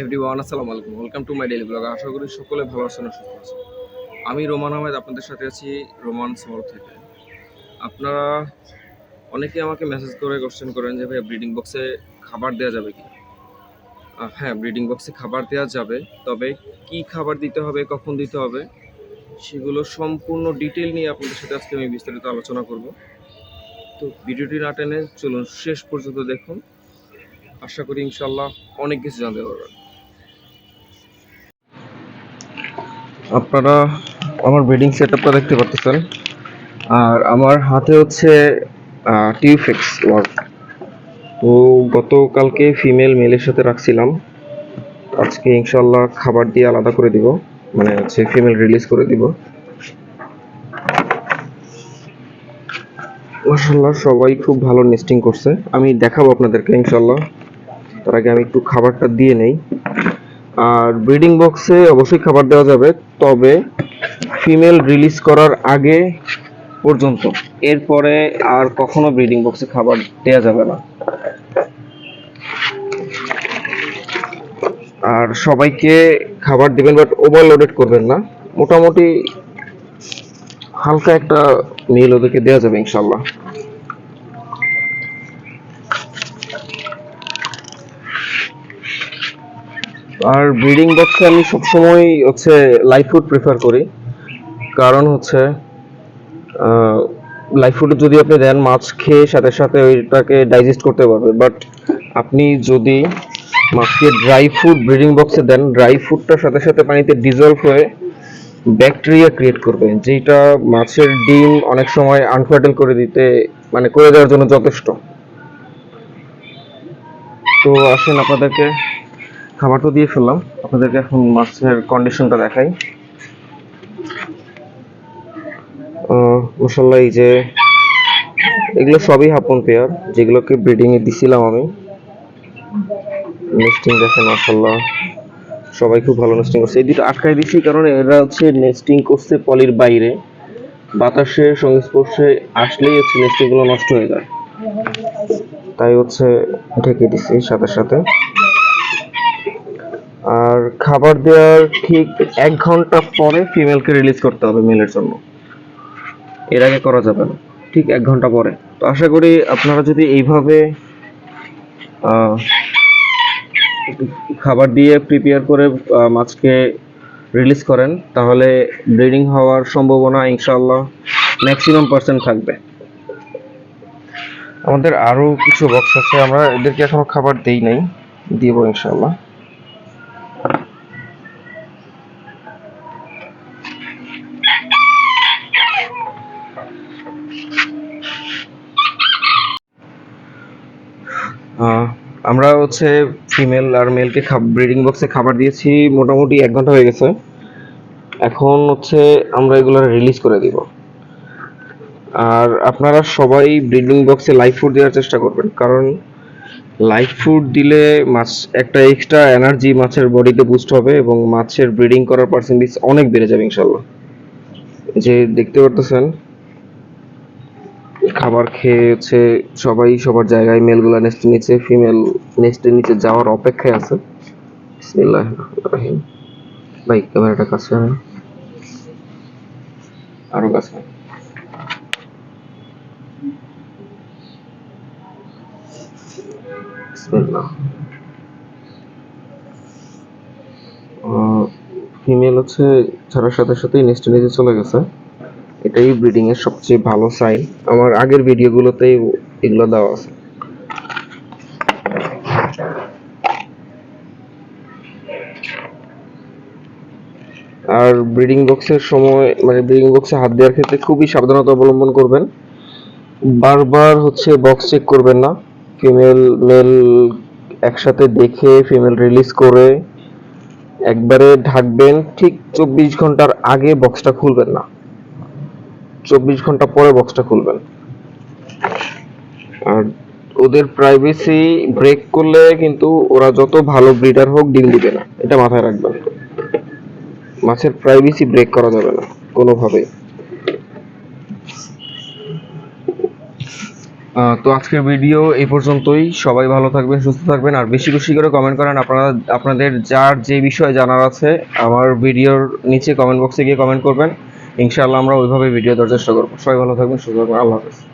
Everyone আসসালামু আলাইকুম। Welcome to my daily blog আশা করি সকলে ভালো আছেন সুস্থ আছেন। আমি রোমান আহমেদ, আপনাদের সাথে আছি রোমান শহর থেকে। আপনারা অনেকে আমাকে মেসেজ করে কোশ্চেন করেন যে ভাই ব্রিডিং বক্সে খাবার দেওয়া যাবে কি হ্যাঁ ব্রিডিং বক্সে খাবার দেওয়া যাবে। তবে কি খাবার দিতে হবে, কখন দিতে হবে, সেগুলো সম্পূর্ণ ডিটেল নিয়ে আপনাদের সাথে আজকে আমি বিস্তারিত আলোচনা করব। তো ভিডিওটি না টেনে চলুন, শেষ পর্যন্ত দেখুন। আশা করি ইনশাল্লাহ অনেক কিছু জানতে পারবেন। আপনারা আমার ব্রিডিং সেট আপটা দেখতে পাচ্ছেন আর আমার হাতে হচ্ছে টিউফেক্স ওয়ার্ক তো গতকালকে ফিমেল মেলের সাথে রাখছিলাম। আজকে ইনশাল্লাহ খাবার দিয়ে আলাদা করে দিব। মানে হচ্ছে ফিমেল রিলিজ করে দিব। মাসাল্লাহ সবাই খুব ভালো নেস্টিং করছে। আমি দেখাবো আপনাদেরকে ইনশাল্লাহ তার আগে আমি একটু খাবারটা দিয়ে নেই। আর ব্রিডিং বক্সে অবশ্যই খাবার দেওয়া যাবে, তবে ফিমেল রিলিজ করার আগে পর্যন্ত। এরপরে আর কখনো ব্রিডিং বক্সে খাবার দেওয়া যাবে না। আর সবাইকে খাবার দিবেন বাট ওভারলোডেড করবেন না। মোটামুটি হালকা একটা মিল ওদেরকে দেওয়া যাবে, ইনশাল্লাহ। আর ব্রিডিং বক্সে আমি সবসময় হচ্ছে লাইফ ফুড প্রেফার করি। কারণ হচ্ছে লাইফ ফুড যদি আপনি দেন, মাছ খেয়ে সাথে সাথে ওইটাকে ডাইজেস্ট করতে পারবে। বাট আপনি যদি মাছকে ড্রাই ফুড ব্রিডিং বক্সে দেন ড্রাই ফুডটার সাথে সাথে পানিতে ডিজলভ হয়ে ব্যাকটেরিয়া ক্রিয়েট করবে যেটা মাছের ডিম অনেক সময় আনফার্টেল করে দিতে মানে করে দেওয়ার জন্য যথেষ্ট। তো আসেন আপনাদেরকে খাবার তো দিয়ে ফেললাম। আপনাদেরকে এখন মাছের কন্ডিশনটা দেখাই। মশাল্লা এই যে এগুলো সবই হাপন পেয়ার, যেগুলোকে ব্রিডিং এ দিছিলাম আমি। নেস্টিং দেখেন মাশাল্লাহ সবাই খুব ভালো নেস্টিং করছে। এই দুটো আটকায় দিছি কারণ এরা হচ্ছে নেস্টিং করছে পলির বাইরে। বাতাসের সংস্পর্শে আসলেই হচ্ছে নেস্টিংগুলো নষ্ট হয়ে যায়। তাই হচ্ছে ঢেকে দিছি সাথে সাথে। আর খাবার দেওয়ার ঠিক এক ঘণ্টা পরে ফিমেলকে রিলিজ করতে হবে মেলের জন্য। এর আগে করা যাবে না, ঠিক এক ঘণ্টা পরে। তো আশা করি আপনারা যদি এইভাবে খাবার দিয়ে প্রিপেয়ার করে মাছকে রিলিজ করেন, তাহলে ব্রিডিং হওয়ার সম্ভাবনা ইনশাল্লাহ ম্যাক্সিমাম পার্সেন্ট থাকবে। আমাদের আরও কিছু বক্স আছে, আমরা এদেরকে এখনও খাবার দেই নাই, দিব ইনশাআল্লাহ। আমরা হচ্ছে ফিমেল আর মেলকে ব্রিডিং বক্সে খাবার দিয়েছি মোটামুটি এক ঘণ্টা হয়ে গেছে। এখন হচ্ছে আমরা এগুলো রিলিজ করে দিব। আর আপনারা সবাই ব্রিডিং বক্সে লাইফ ফুড দেওয়ার চেষ্টা করবেন। কারণ লাইফ ফুড দিলে মাছ একটা এক্সট্রা এনার্জি মাছের বডিতে বুস্ট হবে এবং মাছের ব্রিডিং করার পার্সেন্টেজ অনেক বেড়ে যাবে ইনশাল্লাহ। যে দেখতে পারতেছেন খাবার খেয়ে হচ্ছে সবাই, সবার জায়গায় মেলগুলা নেস্টের নিচে ফিমেল নেস্টের নিচে যাওয়ার অপেক্ষায় আছে। ভাই, ক্যামেরাটা কাছে। আরও কাছে ফিমেল হচ্ছে ছাড়ার সাথে সাথেই নেস্টের নিচে চলে গেছে। এটাই ব্রিডিং এর সবচেয়ে ভালো সাইন আমার আগের ভিডিওগুলোতেই এগুলো দেওয়া আছে। আর ব্রিডিং বক্সের সময় মানে ব্রিডিং বক্সে হাত দেওয়ার ক্ষেত্রে খুবই সাবধানতা অবলম্বন করবেন। বারবার হচ্ছে বক্স চেক করবেন না। ফিমেল মেল একসাথে দেখে ফিমেল রিলিজ করে একবারে ঢাকবেন, ঠিক চব্বিশ ঘণ্টার আগে বক্সটা খুলবেন না। চব্বিশ ঘণ্টা পরে বক্সটা খুলবেন। আর ওদের প্রাইভেসি ব্রেক করলে কিন্তু ওরা যত ভালো ব্রিডার হোক ডিল দিবে না। এটা মাথায় রাখবেন। মাছের প্রাইভেসি ব্রেক করা যাবে না, কোনোভাবেই। তো আজকের ভিডিও এই পর্যন্তই। সবাই ভালো থাকবেন, সুস্থ থাকবেন। আর বেশি বেশি করে কমেন্ট করেন। আপনারা, আপনাদের যার যে বিষয়ে জানার আছে, আমার ভিডিওর নিচে কমেন্ট বক্সে গিয়ে কমেন্ট করবেন। ইনশাআল্লাহ আমরা ওইভাবে ভিডিও দেওয়ার চেষ্টা করব। সবাই ভালো থাকবেন সুস্থ থাকবেন আল্লাহ হাফেজ।